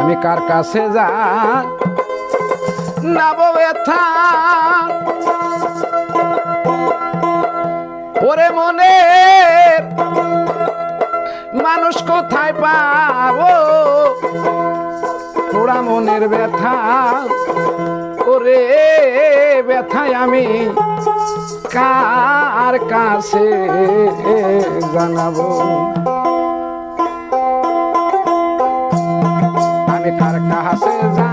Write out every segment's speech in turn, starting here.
আমি কার কাছে যা নাব ব্যথা। ওরে মনের মানুষ কোথায় পাবো? তোরা মনের ব্যথা। ওরে ব্যথায় আমি কার কাছে জানাব? cara, carro acesa.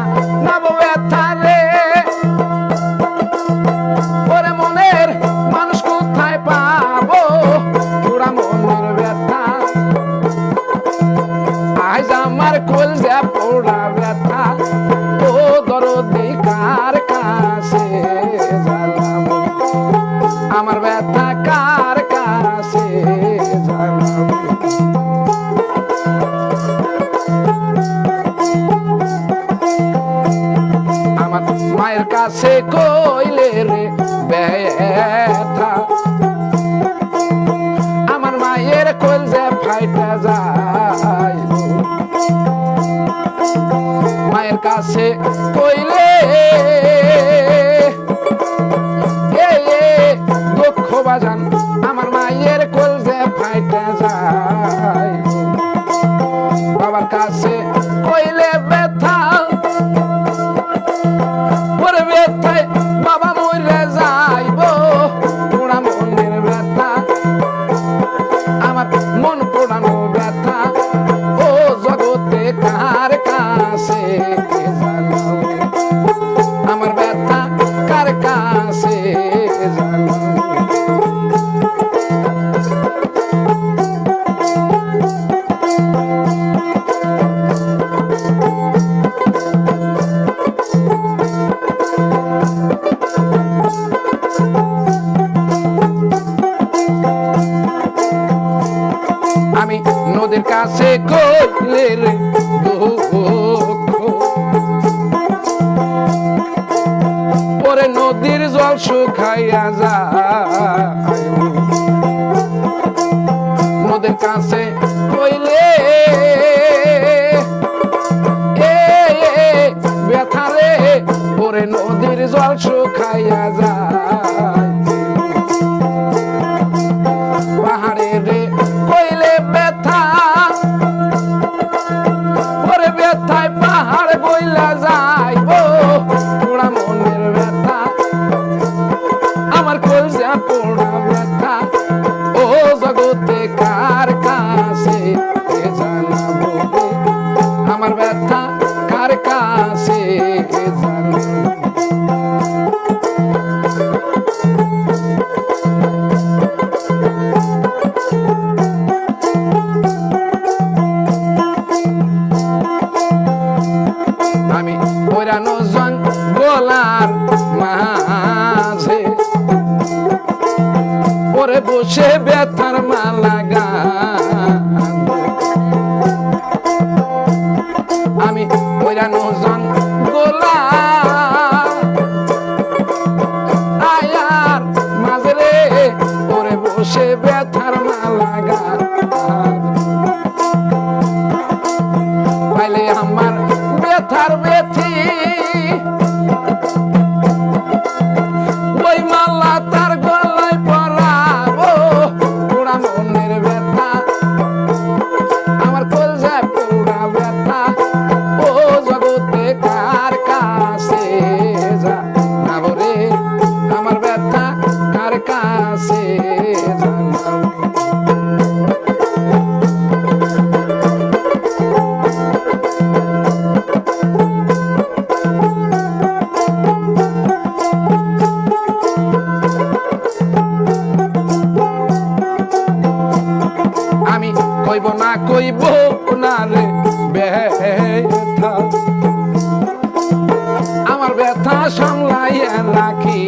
আছে কইলে। এ দুঃখ বাজান। পরে নদীর জল শুকাইয়া যায়। বসে ব্যথার মালা গা আমার ব্যথা সামলাইয়া রাখি।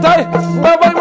Baba